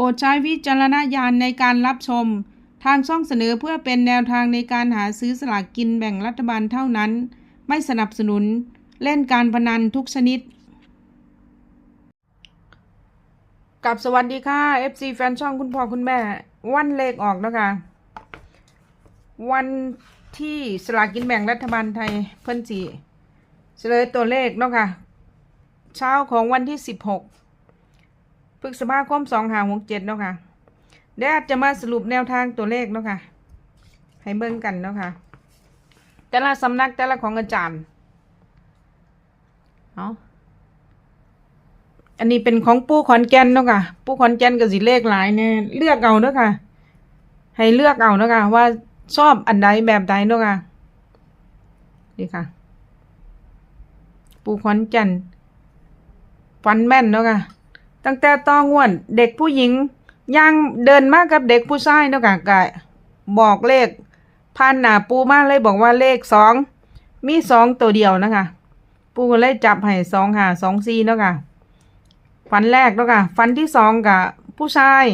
รดใช้วิจารณญาณในการรับชม ทางช่องเสนอเพื่อเป็นแนวทางในการหาซื้อสลากกินแบ่งรัฐบาลเท่านั้น ไม่สนับสนุน เล่นการพนันทุกชนิด กับสวัสดีค่ะ FC แฟนช่องคุณพ่อคุณแม่ วันเลขออกแล้วค่ะวันที่สลากกินแบ่งรัฐบาลไทยเพิ่นสีเฉลยตัวเลขเนาะค่ะ เช้าของวันที่ 16 พฤษภาคม2 5 6 7เนาะค่ะเดี๋ยวอาจจะมาสรุปแนวทางตัวเลขเนาะค่ะ ให้เบิ่งกันเนาะค่ะ แต่ละสำนักแต่ละของอาจารย์เอาะอันนี้เป็นของปู่ขอนแก่นเนาะค่ะ ปู่ขอนแก่นก็สิเลขหลายเนี่ยเลือกเอาเนาะค่ะ ให้เลือกเอาเนาะค่ะ ว่าชอบอันใดแบบใดเนาะค่ะ นี่ค่ะ ปู่ขอนแก่นฟันแม่นเนาะค่ะ ตั้งแต่ตองวดเด็กผู้หญิงย่างเดินมากกับเด็กผู้ชายเนาะค่ะก็บอกเลขพันหนาปูมาเลยบอกว่าเลขสองมีสองตัวเดียวนะคะ ปูเลยจับให้สองหาสองซีเนาะค่ะฟันแรกเนาะค่ะฟันที่สองกับผู้ชาย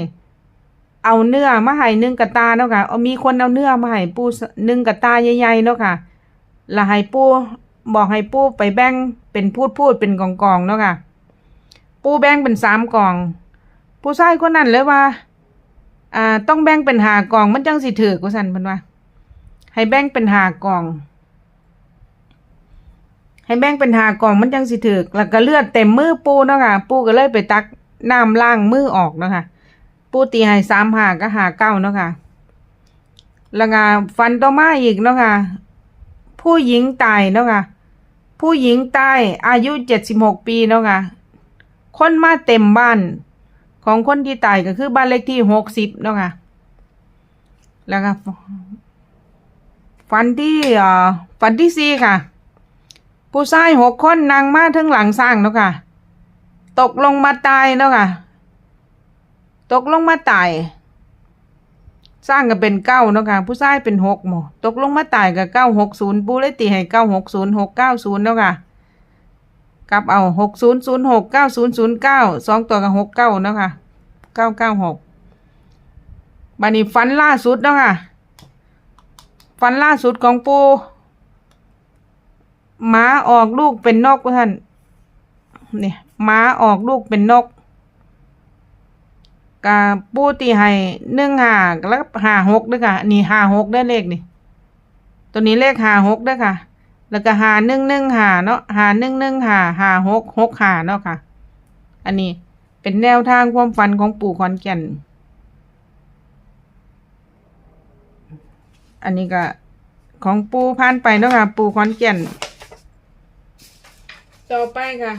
เอาเนื้อมาให้นึ่งกระตาเนาะค่ะเอามีคนเอาเนื้อมาให้ปูนึ่งกระตาใหญ่ๆเนาะค่ะล้วให้ปูบอกให้ปูไปแบ่งเป็นพูดพูดๆเป็นกองๆเนาะค่ะ ปูแบ่งเป็นสามกล่อง ผู้ชายคนนั้นเลยว่า อ่า ต้องแบ่งเป็นหากล่องมันจังสิถือกว่าสันเพิ่นว่า ให้แบ่งเป็นหากล่อง ให้แบ่งเป็นหากล่องมันจังสิถือแล้วก็เลือดเต็มมือปูเนาะค่ะ ปูก็เลยไปตักน้ำล้างมือออกเนาะค่ะ ปูตีให้สามหาก็หาเก้าเนาะค่ะแล้วก็ฟันต่อมาอีกเนาะค่ะ ผู้หญิงตายเนาะค่ะผู้หญิงตายอายุเจ็ดสิบหกปีเนาะค่ะ คนมาเต็มบ้าน ของคนที่ตายก็คือบ้านเลขที่หกสิบเนาะค่ะ แล้วก็ฝันที่เอ่อฝันที่สี่ค่ะ ผู้ชายหกคนนั่งมาทั้งหลังสร้างเนาะค่ะ ตกลงมาตายเนาะค่ะ ตกลงมาตาย สร้างก็เป็นเก้าเนาะค่ะ ผู้ชายเป็นหกหมอตกลงมาตายกับเก้าหกศูนย์ปูเลยตีให้เก้าหกศูนย์หกเก้าศูนย์เนาะค่ะ กลับเอาหกศูนย์ศูนย์หกเก้าศูนย์ศูนย์เก้าสองตัวกับหกเก้านาะค่ะเก้าเก้าหกบันนี้ฟันล่าสุดเนาะค่ะฟันล่าสุดของปูหมาออกลูกเป็นนกท่านเนี่ยหมาออกลูกเป็นนกกาปูตีให้หนึ่งหาแล้วหาหกด้วยค่ะ นี่หาหกได้เลขนี่ ตัวนี้เลขหาหกด้วยค่ะ แล้วก็หาหนึ่งหนึ่งหาเนาะหาหนึ่งหนึ่งหาหาหกหกหาเนาะค่ะ อันนี้เป็นแนวทางความฝันของปู่ขอนแก่น อันนี้ก็ของปู่ผ่านไปเนาะค่ะ ปู่ขอนแก่นต่อไปค่ะ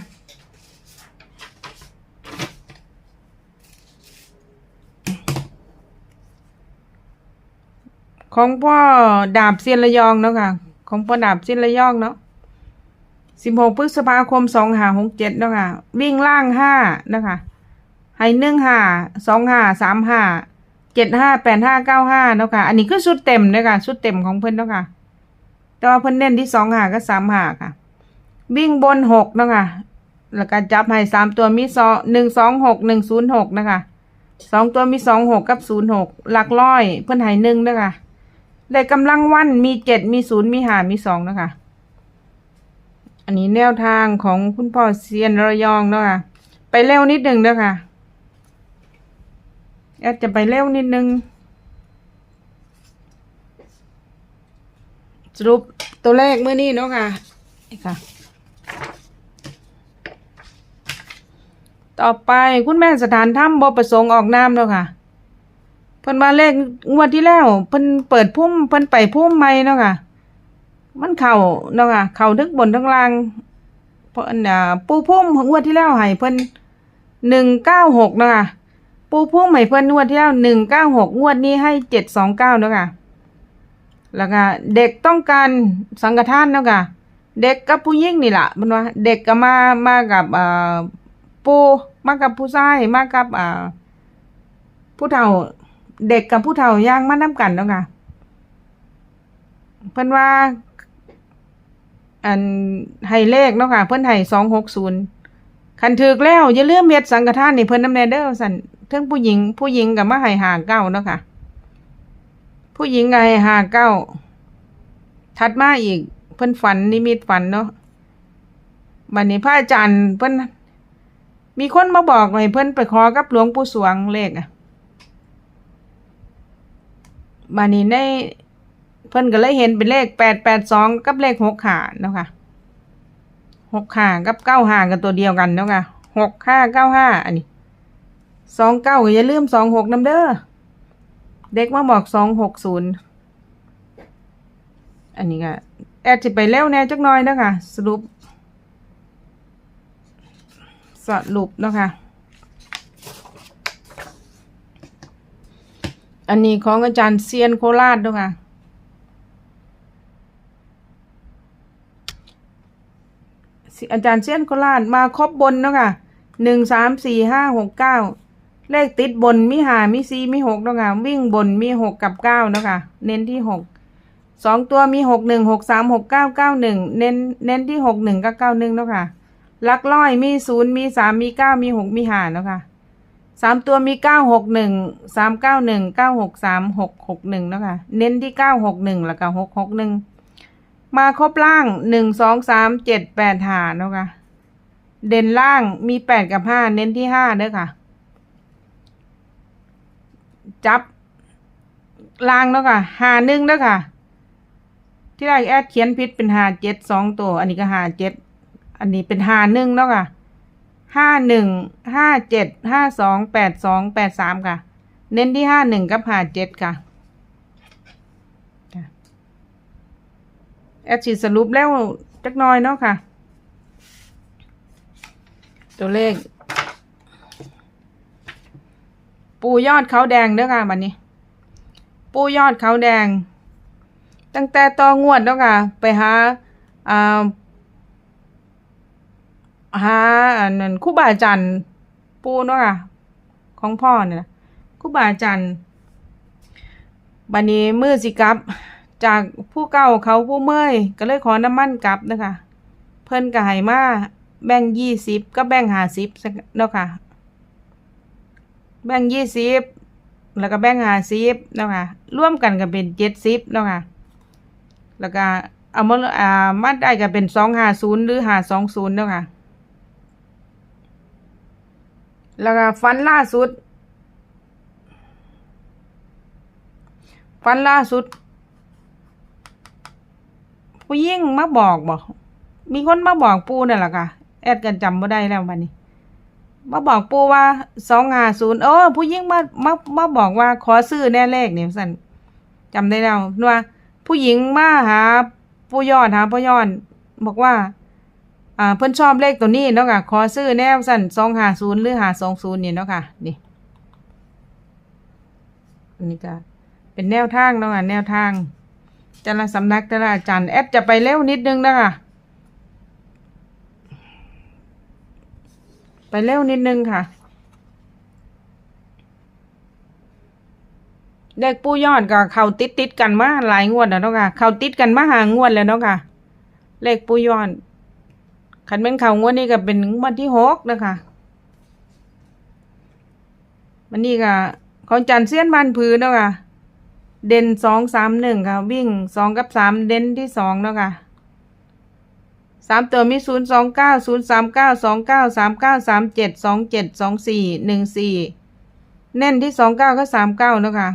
ของพ่อดาบเซียนระยองเนาะค่ะ ของพ่อดาบเซียนระยองเนาะสิบหกพฤษภาคมสองหาหกเจ็ดเนาะค่ะ วิ่งล่างห้านะคะให้หนึ่งห้าสองห้าสามห้าเจ็ดห้าแปดห้าเก้าห้าเนาะค่ะ อันนี้คือชุดเต็มเนาะค่ะชุดเต็มของเพิ่นเนาะค่ะ แต่ว่าเพิ่นเน้นที่สองห้าก็สามห้าค่ะ วิ่งบนหกเนาะค่ะ แล้วก็จับให้สามตัวมีสองหนึ่งสองหกหนึ่งศูนย์หกนะคะสองตัวมีสองหกกับศูนย์หกหลักร้อยเพิ่นให้หนึ่งเนาะค่ะ เลขกำลังวันมีเจ็ดมีศูนย์มีหามีสองนะคะ อันนี้แนวทางของคุณพ่อเซียนระยองนะคะ ไปเร็วนิดหนึ่งเด้อค่ะแอดจะไปเร็วนิดนึง สรุปตัวเลขเมื่อนี้เนาะค่ะนี่ค่ะ ต่อไปคุณแม่สถานถ้ำบประสงค์ออกน้ำเนาะค่ะ พิ่นว่าเลขงวดที่แล้วเพิ่นเปิดพุ่มเพิ่นไปพุ่มใหม่เนาะค่ะ มันเข่าเนาะค่ะ เข่าทั้งบนทั้งล่างเพิ่นอ่าปูพุ่มของงวดที่แล้วให้เพิ่นหนึ่งเก้าหกเนาะค่ะ ปูพุ่มให้เพิ่นงวดที่แล้วหนึ่งเก้าหกงวดนี้ให้เจ็ดสองเก้าเนาะค่ะ แล้วก็เด็กต้องการสังฆทานเนาะค่ะ เด็กกับผู้หญิงนี่แหละมันว่า เด็กก็มามากับอ่าปูมากับผู้ชายมากับอ่าผู้เฒ่า เด็กกับผู้เฒ่าย่างมาน้ำกันเนาะค่ะเพิ่นว่า อันให้เลขเนาะค่ะ เพิ่นให้สองหกศูนย์คันถือแล้วอย่าลืมเม็ดสังฆทานนี่เพิ่นน้ำแนเด้อสั่นเทั้งผู้หญิง ผู้หญิงกับมาให้หาเก้าเนาะค่ะ ผู้หญิงก็ให้หาเก้าถัดมาอีก เพิ่นฝันนิมิตฝันเนาะบัดนี้พระอาจารย์เพิ่นมีคนมาบอกให้เพิ่นไปขอกับหลวงปู่สวงเลขอะ บัดนี้ในเพิ่นก็เลยเห็นเป็นเลขแปดแปดสองกับเลขหกขาเนาะค่ะหกขากับเก้าหากันตัวเดียวกันเนาะค่ะหกห้าเก้าห้าอันนี้สองเก้าอย่าลืมสองหกน้ำเด้อเด็กมาบอกสองหกศูนย์อันนี้ก็แอดจะไปเร็วแน่จักหน่อยเนาะค่ะสรุปสรุปเนาะค่ะ อันนี้ของอาจารย์เซียนโคราชเนาะค่ะ อาจารย์เซียนโคราชมาครบบนเนาะค่ะหนึ่งสามสี่ห้าหกเก้าเลขติดบนมีหามีซีมีหกเนาะค่ะ วิ่งบนมีหกกับเก้านะค่ะเน้นที่หกสองตัวมีหกหนึ่งหกสามหกเก้าเก้าหนึ่งเน้นเน้นที่หกหนึ่งกับเก้าหนึ่งเนาะค่ะลักร้อยมีศูนย์มีสามมีเก้ามีหกมีห้าเนาะค่ะ สามตัวมีเก้าหกหนึ่งสามเก้าหนึ่งเก้าหกสามหกหกหนึ่งเนาะค่ะเน้นที่เก้าหกหนึ่งแล้วก็หกหกหนึ่งมาครบล่างหนึ่งสองสามเจ็ดแปดหาเนาะค่ะเด่นล่างมีแปดกับห้าเน้นที่ห้าเด้อค่ะ จับล่างเนาะค่ะหาหนึ่งเด้อค่ะ ที่แรกแอดเขียนผิดเป็นหาเจ็ดสองตัว อันนี้ก็หาเจ็ดอันนี้เป็นหาหนึ่งเนาะค่ะ ห้าหนึ่งห้าเจ็ดห้าสองแปดสองแปดสามค่ะ เน้นที่ห้าหนึ่งกับห้าเจ็ดค่ะแอดฉีดสรุปแล้วจักน้อยเนาะค่ะ ตัวเลข ปูยอดเขาแดงเด้อค่ะบันนี้ ปูยอดเขาแดง ตั้งแต่ต่องวดเนาะค่ะ ไปหาอ่า หาอันนั้นครูบาอาจารย์ปูเนาะค่ะของพ่อเนี่ยครูบาอาจารย์บัดนี้มือสิกลับ จากผู้เก่าเขาผู้เมื่อยก็เลยขอน้ำมันกลับนะคะ เพิ่นก็ให้มาแบ่งยี่สิบก็แบ่งห้าสิบเนาะค่ะ แบ่งยี่สิบแล้วก็แบ่งห้าสิบเนาะค่ะร่วมกันก็เป็นเจ็ดสิบเนาะค่ะ แล้วก็เอามาอ่ามาได้ก็เป็นสองห้าศูนย์หรือห้าสองศูนย์เนาะค่ะ แล้วก็ฟันล่าสุด ฟันล่าสุด ผู้ยิ่งมาบอกบอก มีคนมาบอกปูนั่นแหละค่ะ แอดกันจำไม่ได้แล้ววันนี้ มาบอกปูว่าสองห้าศูนย์เออผู้ยิ่งมามามาบอกว่าขอซื้อแน่เลขเนี่ยสันจำได้แล้วว่า ผู้หญิงมาหาผู้ยอดหาผู้ยอดบอกว่า อ่าเพิ่นชอบเลขตัวนี้เนาะค่ะขอซื้อแนวสั่นสองหาศูนย์หรือหาสองศูนย์เนี่ยเนาะค่ะนี่อันนี้ก็เป็นแนวทางเนาะค่ะแนวทางแต่ละสำนักแต่ละอาจารย์แอดจะไปเร็วนิดนึงนะคะไปเร็วนิดนึงค่ะเด็กปู้ยอดกับเขาติดติดกันมาหลายงวดแล้วเนาะค่ะเขาติดกันมาหางวดแล้วเนาะค่ะเลขปู้ยอด ขันเป็นเขางวดนี้ก็เป็นวันที่หกนะคะวันนี้ก็ของจันเซียนบานพื้นเนาะค่ะเด่นสองสามหนึ่งค่ะ วิ่งสองกับสามเด่นที่สองเนาะค่ะสามตัวมีศูนย์สองเก้าศูนย์สามเก้าสองเก้าสามเก้าสามเจ็ดสองเจ็ดสองสี่หนึ่งสี่เน้นที่สองเก้าก็สามเก้าเนาะค่ะ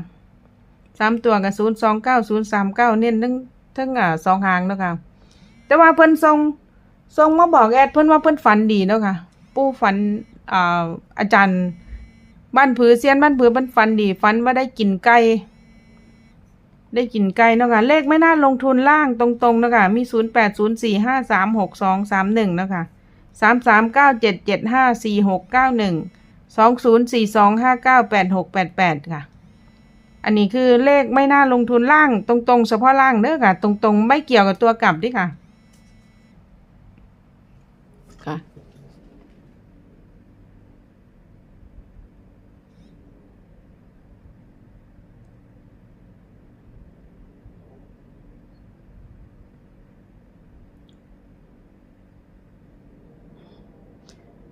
สามตัวกับศูนย์สองเก้าศูนย์สามเก้าเน้นทั้งทั้งอ่าสองหางเนาะค่ะแต่ว่าเพิ่นทรง ส่งมาบอกแอดเพิ่อนว่าเพิ่อนฝันดีเนาะค่ะ ปู่ฝันอ่าอาจารย์ บ้านผือเซียนบ้านผือเพิ่อนฝันดีฝันว่าได้กินไก่ได้กินไก่เนาะค่ะ เลขไม่น่าลงทุนล่างตรงๆเนาะค่ะ มีศูนย์แปดศูนย์สี่ห้าสามหกสองสามหนึ่งเนาะค่ะสามสามเก้าเจ็ดเจ็ดห้าสี่หกเก้าหนึ่งสองศูนย์สี่สองห้าเก้าแปดหกแปดแปดค่ะ อันนี้คือเลขไม่น่าลงทุนล่างตรงๆเฉพาะล่างเด้อค่ะ ตรงๆ ไม่เกี่ยวกับตัวกลับดิค่ะ ค่ะ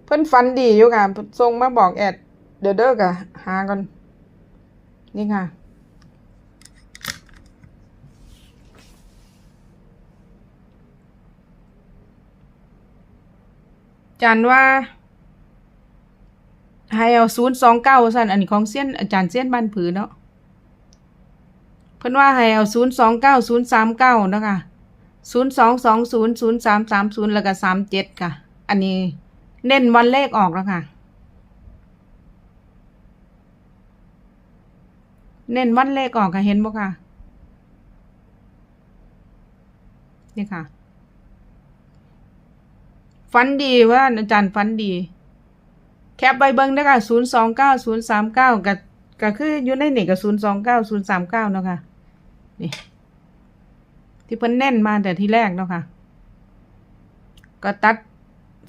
เพิ่อนฝันดีอยู่ค่ะส่งมาบอกแอด เดี๋ยวเด้อกะหาก่อน นี่ค่ะ จันว่า ให้เอาศูนย์สองเก้าสั่นอันนี้ของเส้นอาจารย์เส้นบ้านผือเนาะเพิ่นว่าให้เอาศูนย์สองเก้าศูนย์สามเก้านะคะศูนย์สองสองศูนย์ศูนย์สามสามศูนย์แล้วก็สามเจ็ดค่ะ อันนี้เน้นวันเลขออกแล้วค่ะเน้นวันเลขออกค่ะเห็นบ่ค่ะ นี่ค่ะ ฟันดีว่าอาจารย์ฟันดี แคปใบเบิ้งได้ค่ะศูนย์สองเก้าศูนย์สามเก้ากับก็คืออยู่ในนี่กับศูนย์สองเก้าศูนย์สามเก้าเนาะค่ะนี่ที่เพิ่นแน่นมาแต่ที่แรกเนาะค่ะ ก็ตัด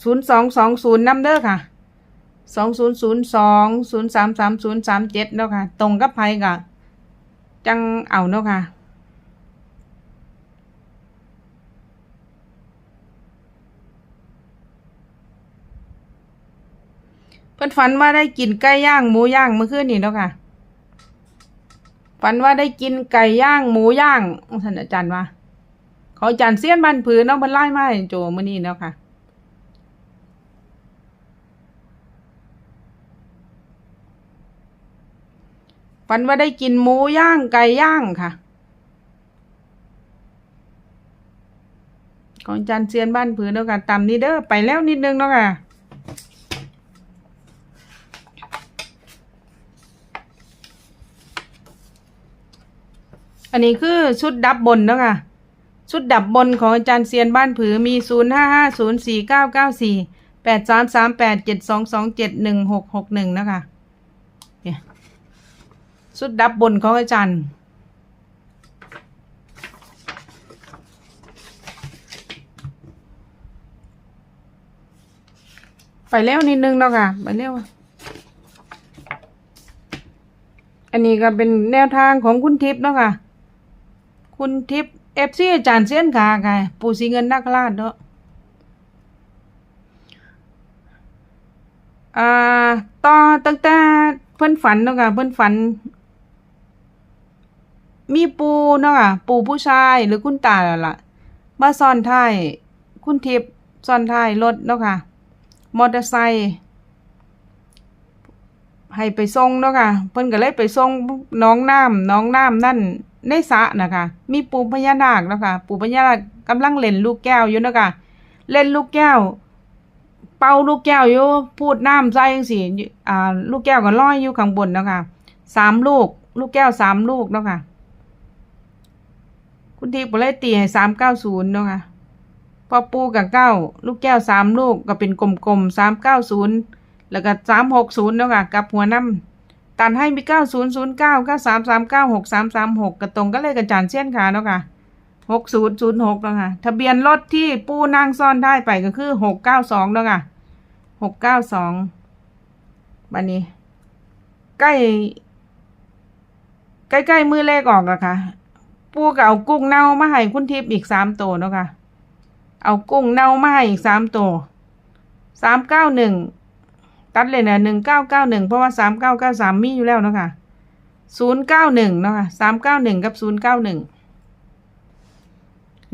ศูนย์สองสองศูนย์นำเด้อค่ะสองศูนย์ศูนย์สองศูนย์สามสามศูนย์สามเจ็ดเนาะค่ะ ตรงกับไพ่กะจังเอาเนาะค่ะ พิ่นฝันว่าได้กินไก่ย่างหมูย่างเมื่อคืนนี้เนาะค่ะ ฝันว่าได้กินไก่ย่างหมูย่างท่านอาจารย์ว่าเขาอาจารย์เสี้ยนบ้านผือเนาะเพิ่นไล่มาโจมื้อนี้เนาะค่ะฝันว่าได้กินหมูย่างไก่ย่างค่ะ ของจารย์เซียนบ้านผือเนาะค่ะตามนี้เด้อไปแล้วนิดนึงเนาะค่ะ อันนี้คือชุดดับบนนะค่ะ ชุดดับบนของอาจารย์เซียนบ้านผือมีศูนย์ห้าห้าศูนย์สี่เก้าเก้าสี่แปดสามสามแปดเจ็ดสองสองเจ็ดหนึ่งหกหกหนึ่งนะคะเนี่ยชุดดับบนของอาจารย์ ไปเร็วนิดนึงเนาะค่ะ ไปเร็วอันนี้ก็เป็นแนวทางของคุณทิพย์เนาะค่ะ คุณทิพย์เอฟซีอาจารย์เส้นขาค่ะปู่สีเงินนักราชเนาะอ่าต่อตั้งแต่เพิ่นฝันเนาะค่ะเพิ่นฝัน มีปูเนาะค่ะปูผู้ชายหรือคุณตาล้วล่ะมาซ่อนท้ายคุณทิพย์ซ่อนท้ายรถเนาะค่ะ มอเตอร์ไซค์ให้ไปส่งเนาะค่ะ เพิ่นก็เลยไปส่งน้องน้ำน้องน้ำนั่น ในสระนะคะ มีปู่พญานาคนะค่ะปู่พญานาคกำลังเล่นลูกแก้วอยู่นะคะเล่นลูกแก้ว เป่าลูกแก้วอยู่พูดน้ำใส่จังซี่อ่าลูกแก้วก็ลอยอยู่ข้างบนนะคะสามลูก ลูกแก้วสามลูกนะคะคุณทิพย์ก็เลยตีให้สามเก้าศูนย์นะคะพอปูกับเก้าลูกแก้วสามลูกก็เป็นกลมๆสามเก้าศูนย์แล้วก็สามหกศูนย์นะคะกับหัวน้ำ ตันให้มีเก้าศูนย์ศูนย์เก้าเก้าสามสามเก้าหกสามสามหกกระตรงก็เลยกระจานเส้นขาเนาะค่ะหกศูนย์ศูนย์หกเนาะค่ะ ทะเบียนรถที่ปูนั่งซ่อนได้ไปก็คือหกเก้าสองเนาะค่ะหกเก้าสองบันนี้ ใกล้ใกล้ๆมือเลขออกอะค่ะ ปูก็เอากุ้งเน่ามาให้คุณทิพย์อีกสามตัวเนาะค่ะ เอากุ้งเน่ามาให้อีกสามตัวสามเก้าหนึ่ง ตัดเลยนะหนึ่งเก้าเก้าหนึ่งเพราะว่าสามเก้าเก้าสามมีอยู่แล้วเนาะค่ะศูนย์เก้าหนึ่งเนาะค่ะสามเก้าหนึ่งกับศูนย์เก้าหนึ่ง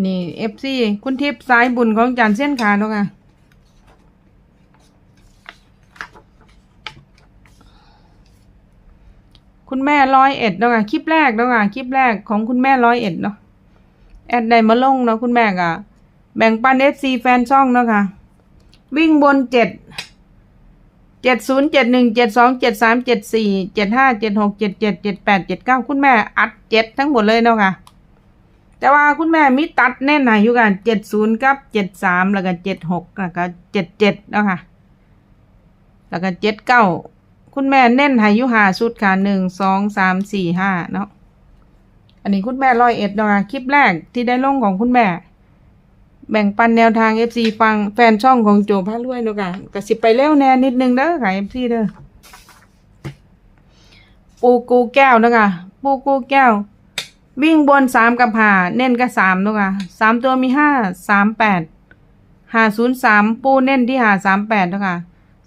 นี่เอฟซีคุณทิพย์สายบุญของจานเส้นขาเนาะค่ะคุณแม่ร้อยเอ็ดเนาะค่ะคลิปแรกเนาะค่ะคลิปแรกของคุณแม่ร้อยเอ็ดเนาะแอดได้มาลงเนาะคุณแม่ก็แบ่งปันเอฟซีแฟนช่องเนาะค่ะวิ่งบนเจ็ด เจ็ดศูนย์เจ็ดหนึ่งเจ็ดสองเจ็ดสามเจ็ดสี่เจ็ดห้าเจ็ดหกเจ็ดเจ็ดเจ็ดแปดเจ็ดเก้าคุณแม่อัดเจ็ดทั้งหมดเลยเนาะค่ะ แต่ว่าคุณแม่มีตัดแน่นหนาอยู่กันเจ็ดศูนย์กับเจ็ดสามแล้วก็เจ็ดหกแล้วก็เจ็ดเจ็ดเนาะค่ะ แล้วก็เจ็ดเก้าคุณแม่เน้นห้อยู่ห้าชุดค่ะหนึ่งสองสามสี่ห้าเนาะอันนี้คุณแม่ร้อยเอ็ดเนาะค่ะคลิปแรกที่ได้ลงของคุณแม่ แบ่งปันแนวทาง FC ฟังแฟนช่องของโจพระรวยเนาะค่ะก็สิไปเร็วแน่นิดนึงเด้อค่ะ FC เด้อปูกูแก้วเนาะค่ะปูกูแก้ว วิ่งบนสามกับหาเน้นกับสามเนาะค่ะสามตัวมีห้าสามแปดห้าศูนย์สามปูเน้นที่หาสามแปดเนาะค่ะ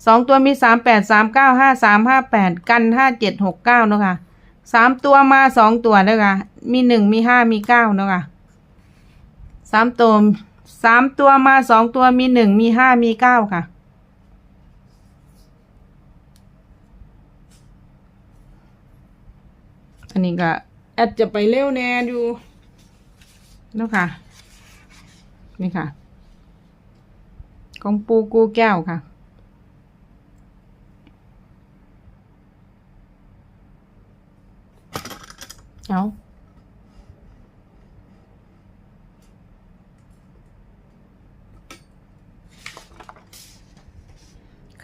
สองตัวมีสามแปดสามเก้าห้าสามห้าแปดกันห้าเจ็ดหกเก้าเนาะค่ะสามตัวมาสองตัวเนาะค่ะมีหนึ่งมีห้ามีเก้าเนาะค่ะสามตัว สามตัวมาสองตัวมีหนึ่งมีห้ามีเก้าค่ะ อันนี้ก็แอดจะไปเร็วแน่ดูเนาะค่ะ นี่ค่ะ ของปูกูแก้วค่ะเอา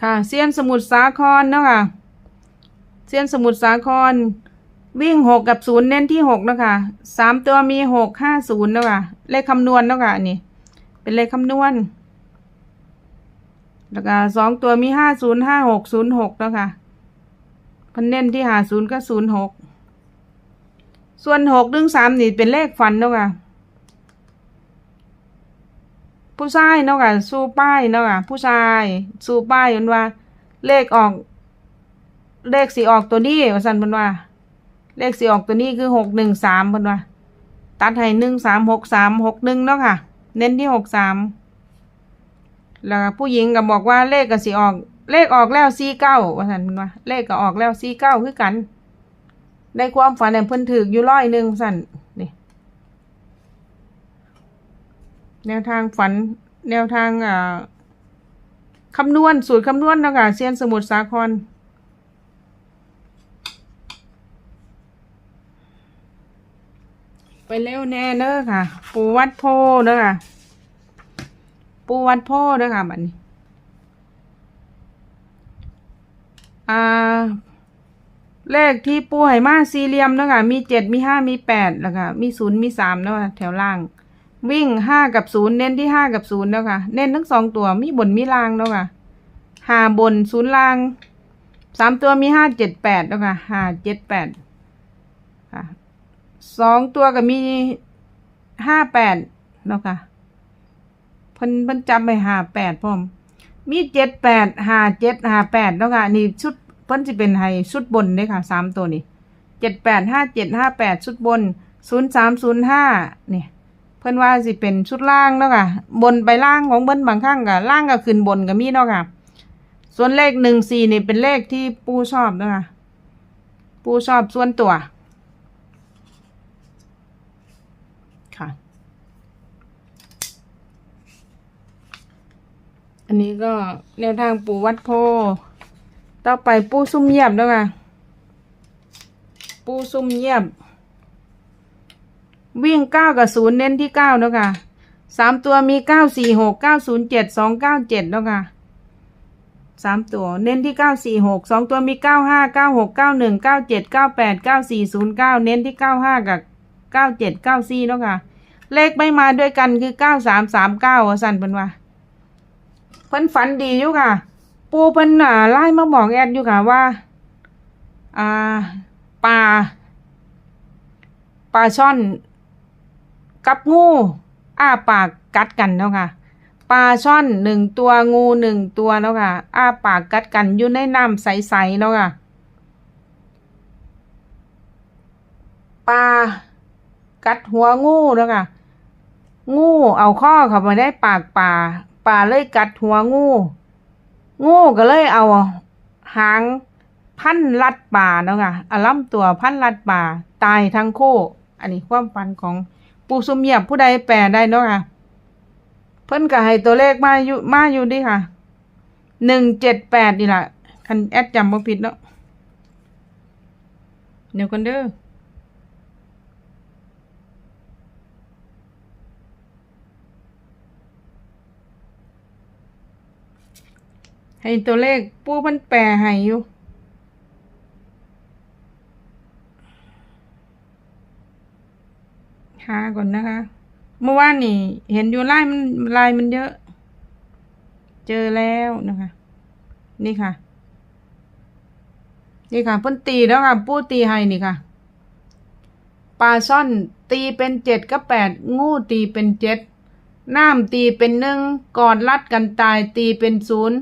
ค่ะเซียนสมุทรสาครเนาะค่ะเซียนสมุทรสาคร วิ่งหกกับศูนย์เน้นที่หกเนาะคะสามตัวมีหกห้าศูนย์เนาะค่ะเลขคำนวณเนาะค่ะอันนี้เป็นเลขคำนวณแล้วก็สองตัวมีห้าศูนย์ห้าหกศูนย์หกเนาะค่ะพันเน้นที่หาศูนย์ก็ศูนย์หกส่วนหกดึงสามนี่เป็นเลขฟันเนาะค่ะ ผู้ชายเนาะค่ะสู้ป้ายเนาะค่ะผู้ชายสู้ป้ายมันว่า เลขออก เลขสีออกตัวนี้ว่าสันมันว่า เลขสีออกตัวนี้คือหกหนึ่งสามเพิ่นว่า ตัดให้หนึ่งสามหกสามหกหนึ่งเนาะค่ะ เน้นที่หกสามแล้วผู้หญิงก็บอกว่าเลขก็สีออก เลขออกแล้วสี่เก้าว่าสันเพิ่นว่า เลขก็ออกแล้วสี่เก้าคือกัน ได้ความฝันเนี่เพิ่นถืออยู่ร้อยหนึ่งสันนี่ แนวทางฝัน แนวทางอ่าคำนวณสูตรคำนวณนะค่ะเซียนสมุทรสาครไปเร็วแน่เด้อค่ะ ปูวัดโพเด้อค่ะ ปูวัดโพเด้อค่ะบัดนี้ อ่า เลขที่ปูไหมาสี่เหลี่ยมเด้อค่ะ มีเจ็ดมีห้ามีแปดแล้วก็มีศูนย์มีสามเด้อะแถวล่าง วิ่งห้ากับศูนย์เน้นที่ห้ากับศูนย์เด้อค่ะ เน้นทั้งสองตัวมีบนมีล่างเด้อค่ะห้าบนศูนย์ล่างสามตัวมีห้าเจ็ดแปดเด้อค่ะห้าเจ็ดแปดค่ะสองตัวก็มีห้าแปดเนาะค่ะเพิ่นเพิ่นจำไปห้าแปดพร้อม มีเจ็ดแปดห้าเจ็ดห้าแปดเนาะค่ะนี่ชุดเพิ่นจะเป็นไฮชุดบนเด้ค่ะสามตัวนี่เจ็ดแปดห้าเจ็ดห้าแปดชุดบนศูนย์สามศูนย์ห้าเนี่ย เพิ่นว่าสิเป็นชุดล่างเนาะค่ะ บนไปล่างของเพิ่นบางครั้งก็ล่างก็ขึ้นบนก็มีเนาะค่ะ ส่วนเลขหนึ่งสี่นี่เป็นเลขที่ปูชอบเนาะค่ะ ปูชอบส่วนตัว ค่ะ อันนี้ก็แนวทางปูวัดโพ ต่อไปปูซุ่มเงียบแล้วค่ะ ปูซุ่มเงียบ วิ่งเก้ากับศูนย์เน้นที่เก้าแล้วค่ะสามตัวมีเก้าสี่หกเก้าศูนย์เจ็ดสองเก้าเจ็ดแล้วค่ะสามตัวเน้นที่เก้าสี่หกสองตัวมีเก้าห้าเก้าหกเก้าหนึ่งเก้าเจ็ดเก้าแปดเก้าสี่ศูนย์เก้าเน้นที่เก้าห้ากับเก้าเจ็ดเก้าสี่แล้วค่ะ เลขไม่มาด้วยกันคือเก้าสามสามเก้าสั่นเป็นว่าเพิ่นฝันดีอยู่ค่ะ ปูเพิ่นอ่าไล่มาบอกแอดอยู่ค่ะว่า อ่าปลาปลาช่อน กับงู อ้าปากกัดกันเนาะค่ะปลาช่อนหนึ่งตัวงูหนึ่งตัวเนาะค่ะอ้าปากกัดกันอยู่ในน้ำใสๆเนาะค่ะปลากัดหัวงูแล้วค่ะ งูเอาข้อเข้ามาได้ปากป่าป่าเลยกัดหัวงู งูก็เลยเอาหางพันลัดป่าเนาะค่ะอล่ำตัวพันลัดป่าตายทั้งคู่ อันนี้ความฝันของ ปูสุมเยียบผู้ใดแปลได้เนาะค่ะ เพิ่นก็ให้ตัวเลขมาอยู่มาอยู่ดิค่ะหนึ่งเจ็ดแปดนี่แหละคันแอดจำบ่ผิดเนาะเดี๋ยวกันเด้อให้ตัวเลขปูมันแปลให้อยู่ หาก่อนนะคะ เมื่อวานนี่ เห็นอยู่ไล่มันลายมันเยอะ เจอแล้วนะคะ นี่ค่ะ นี่ค่ะเพิ่นตีแล้วค่ะ ปู้ตีให้นี่ค่ะปลาซ่อนตีเป็นเจ็ดกับแปดงูตีเป็นเจ็ดน้ำตีเป็นหนึ่งกอดรัดกันตายตีเป็นศูนย์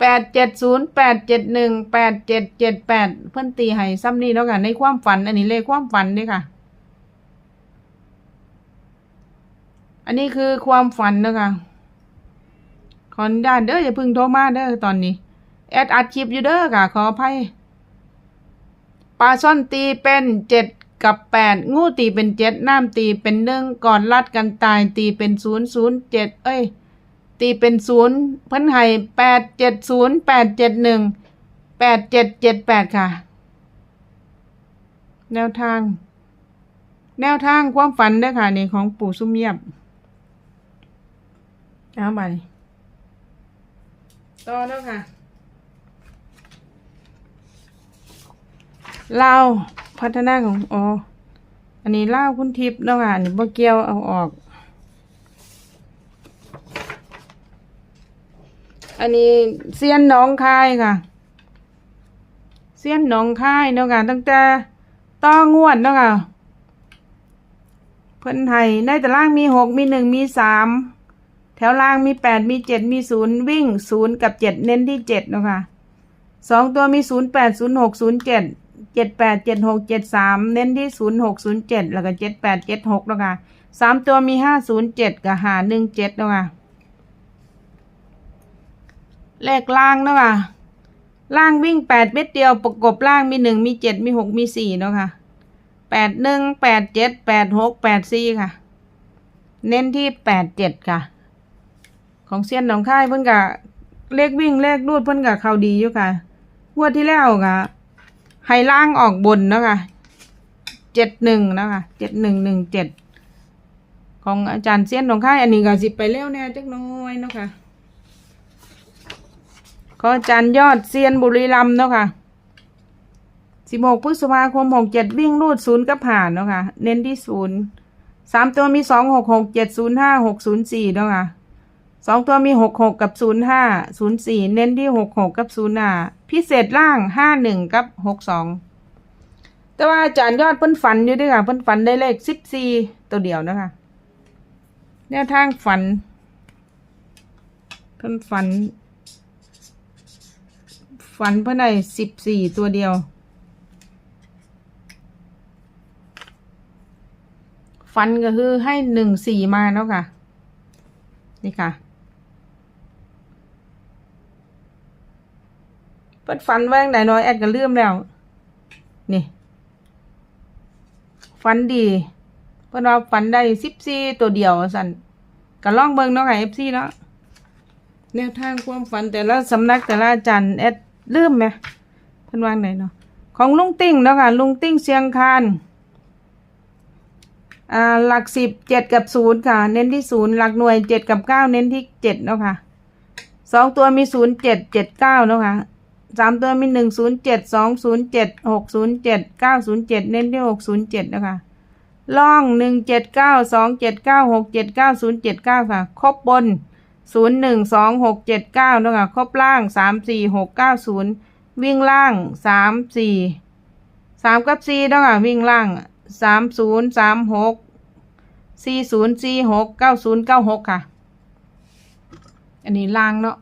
แปดเจ็ดศูนย์แปดเจ็ดหนึ่งแปดเจ็ดเจ็ดแปดเพิ่อนตีให้ซ้ำนี่แล้วค่ะในความฝัน อันนี้เลขความฝันด้อค่ะ อันนี้คือความฝันนะคะขออนุญาตเด้ออย่าพึ่งโทรมาเด้อตอนนี้ แอดอัดคลิปอยู่เด้อค่ะ ขออภัยปลาซ่อนตีเป็นเจ็ดกับแปดงูตีเป็นเจ็ดน้ำตีเป็นหนึ่งก่อนลัดกันตายตีเป็นศูนย์ศูนย์เจ็ดเอ้ย ตีเป็นศูนย์เพิ่นให้แปดเจ็ดศูนย์แปดเจ็ดหนึ่งแปดเจ็ดเจ็ดแปดค่ะ แนวทาง แนวทางความฝันเด้อค่ะนี่ของปู่ซุ่มเยียบ เอาไปต่อแล้วค่ะเล่าวพัฒนาของอ๋ออันนี้เล่าวคุณทิพย์เนาะค่ะอันนี้บ่เกี่ยวเอาออก อันนี้เซียนหน้องคายค่ะเซียนหน้องคายเนาะค่ะตั้งแต่ต้องวดเนาะค่ะเพิ่นไห้ในตารางมีหกมีหนึ่งมีสาม แถวล่างมีแปดมีเจ็ดมีศูนย์วิ่งศูนย์กับเจ็ดเน้นที่เจ็ดนะคะสองตัวมีศูนย์แปดศูนย์หกศูนย์เจ็ดเจ็ดแปดเจ็ดหกเจ็ดสามเน้นที่ศูนย์หกศูนย์เจ็ดแล้วก็เจ็ดแปดเจ็ดหกนะคะสามตัวมีห้าศูนย์เจ็ดกับหาหนึ่งเจ็ดนะคะเลขล่างนะคะล่างวิ่งแปดเม็ดเดียวประกบล่างมีหนึ่งมีเจ็ดมีหกมีสี่นะคะแปดหนึ่งแปดเจ็ดแปดหกแปดสี่ค่ะ เน้นที่แปดเจ็ดค่ะ ของเซียนหนองค่ายเพิ่นกะเลขวิ่งเลขรูดเพิ่นกะเขาดีอยู่ค่ะงวดที่แล้วกะให้ล่างออกบนนะคะเจ็ดหนึ่งนะคะเจ็ดหนึ่งหนึ่งเจ็ดของอาจารย์เซียนหนองค่ายอันนี้ก็สิไปเร็วแน่จักหน้อยเนาะค่ะขออาจารย์ยอดเซียนบุรีรัมย์เนาะค่ะสิบหกพฤษภาคมหกเจ็ดวิ่งรูดศูนย์กับผ่านเนาะค่ะเน้นที่ศูนย์สามตัวมีสองหกหกเจ็ดศูนย์ห้าหกศูนย์สี่เนาะค่ะ สองตัวมีหกหกกับศูนย์ห้าศูนย์สี่เน้นที่หกหกกับศูนย์ห้าพิเศษล่างห้าหนึ่งกับหกสองแต่ว่าอาจารย์ยอดเพิ่นฝันอยู่ด้วยค่ะเพิ่นฝันได้เลขสิบสี่ตัวเดียวนะคะแนวทางฝันเพิ่นฝัน ฝันเพื่อในสิบสี่ตัวเดียวฟันก็คือให้หนึ่งสี่มาแล้วค่ะ นี่ค่ะ ปิดฟันแว่งไหนน้อยแอดก็ลืมแล้ว นี่ฟันดีเพิ่นว่าฟันได้สิบสี่ตัวเดียวสันก็ล่องเบิงเนาะค่ะเอฟซีเนาะแนวทางความฝันแต่ละสำนักแต่ละอาจารย์แอดลืมไหมเพิ่นวางไหนเนาะของลุงติ้งเนาะค่ะลุงติ้งเสียงคานอ่าหลักสิบเจ็ดกับศูนย์ค่ะ เน้นที่ศูนย์หลักหน่วยเจ็ดกับเก้าเน้นที่เจ็ดเนาะค่ะสองตัวมีศูนย์เจ็ดเจ็ดเก้าเนาะค่ะ สามตัวมีหนึ่งศูนย์เจ็ดสองศูนย์เจ็ดหกศูนย์เจ็ดเก้าศูนย์เจ็ดเน้นที่หกศูนย์เจ็ดนะคะล่องหนึ่งเจ็ดเก้าสองเจ็ดเก้าหกเจ็ดเก้าศูนย์เจ็ดเก้าค่ะครบบนศูนย์หนึ่งสองหกเจ็ดเก้านะคะครบล่างสามสี่หกเก้าศูนย์วิ่งล่างสามสี่สามกับสี่นะคะวิ่งล่างสามศูนย์สามหกสี่ศูนย์สี่หกเก้าศูนย์เก้าหกค่ะ อันนี้ล่างเนาะ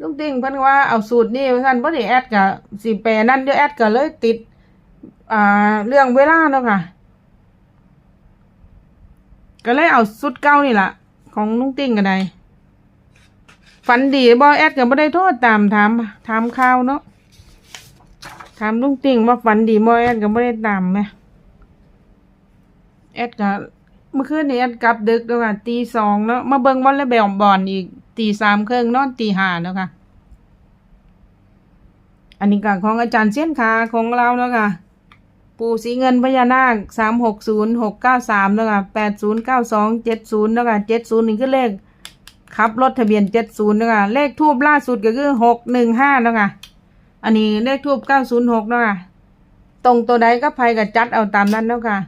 ลูกดิ่งเพิ่นว่าเอาสูตรนี่ท่านบ่ได้แอดกับสิแปรนั่นเดี๋ยวแอดก็เลยติด อ่า เรื่องเวลาเนาะค่ะ ก็เลยเอาสุดเก้านี่ล่ะ ของลุงติ้งกันไดฝันดีบอแอดก็บ่ได้โทษตามถามถามข่าวเนาะถามลุงติ้งว่าฝันดีบอแอดก็บ่ได้ตามไหมแอดก็ เมื่อคืนนี้แอดกลับดึกแล้วค่ะตีสองเนาะมาเบิ่งวอลเลย์บอลบอลอีกตีสามครึ่งนอนตีห้าแล้วค่ะ อันนี้ก็ของอาจารย์เสี้ยนคาของเราเนาะค่ะ ปู่สีเงินพญานาคสามหกศูนย์หกเก้าสามแล้วค่ะแปดศูนย์เก้าสองเจ็ดศูนย์แล้วค่ะเจ็ดศูนย์นี่คือเลขขับรถทะเบียนเจ็ดศูนย์แล้วค่ะเลขทูบล่าสุดก็คือหกหนึ่งห้าแล้วค่ะอันนี้เลขทูบเก้าศูนย์หกแล้วค่ะตรงตัวใดก็ภัยกับจัดเอาตามนั้นแล้วค่ะ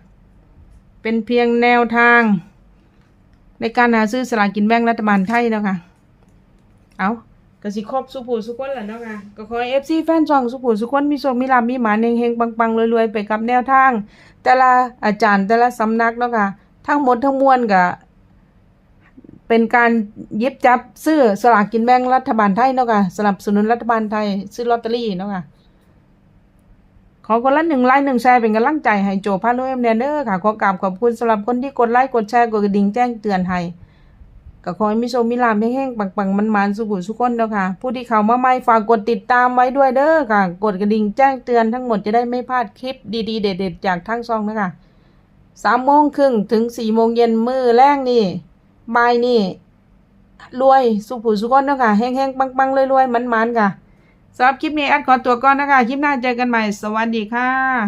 เป็นเพียงแนวทาง ในการหาซื้อสลากกินแบ่งรัฐบาลไทยแล้วค่ะ เอากสิครบสุผูสุคนแหละเนาะค่ะก็ขอเอฟซีแฟนช่องสุผูสุคนมีโชคมีลาภมีหมาเฮงๆปังๆรวยๆ ไปกับแนวทาง แต่ละอาจารย์แต่ละสำนักเนาะค่ะ ทั้งหมดทั้งมวลก็เป็นการยิบจับซื้อสลากกินแบ่งรัฐบาลไทยเนาะค่ะสนับสนุนรัฐบาลไทย ซื้อลอตเตอรี่เนาะค่ะ อคนละหนึ่งไลค์หนึ่งแชร์เป็นกำลังใจให้โจพานุเอ็มเนเดอร์ค่ะ ขอกราบขอบคุณสำหรับคนที่กดไลค์กดแชร์กดกระดิ่งแจ้งเตือนให้ก็ขอให้มีโชคมีลาภแห้งๆปังๆมันๆสุขุสุขคนเนาะค่ะ ผู้ที่เข้ามาใหม่ฝากกดติดตามไว้ด้วยเด้อค่ะ กดกระดิ่งแจ้งเตือนทั้งหมดจะได้ไม่พลาดคลิปดีๆ เด็ดๆ จากทั้งซองนะคะสามโมงครึ่งถึงสี่โมงเย็นมือแรกนี่บายนี่รวยสุขุสุขคนเนาะค่ะแห้งๆปังๆรวยๆมันๆค่ะ สำหรับคลิปนี้แอดขอตัวก่อนนะคะ คลิปหน้าเจอกันใหม่ สวัสดีค่ะ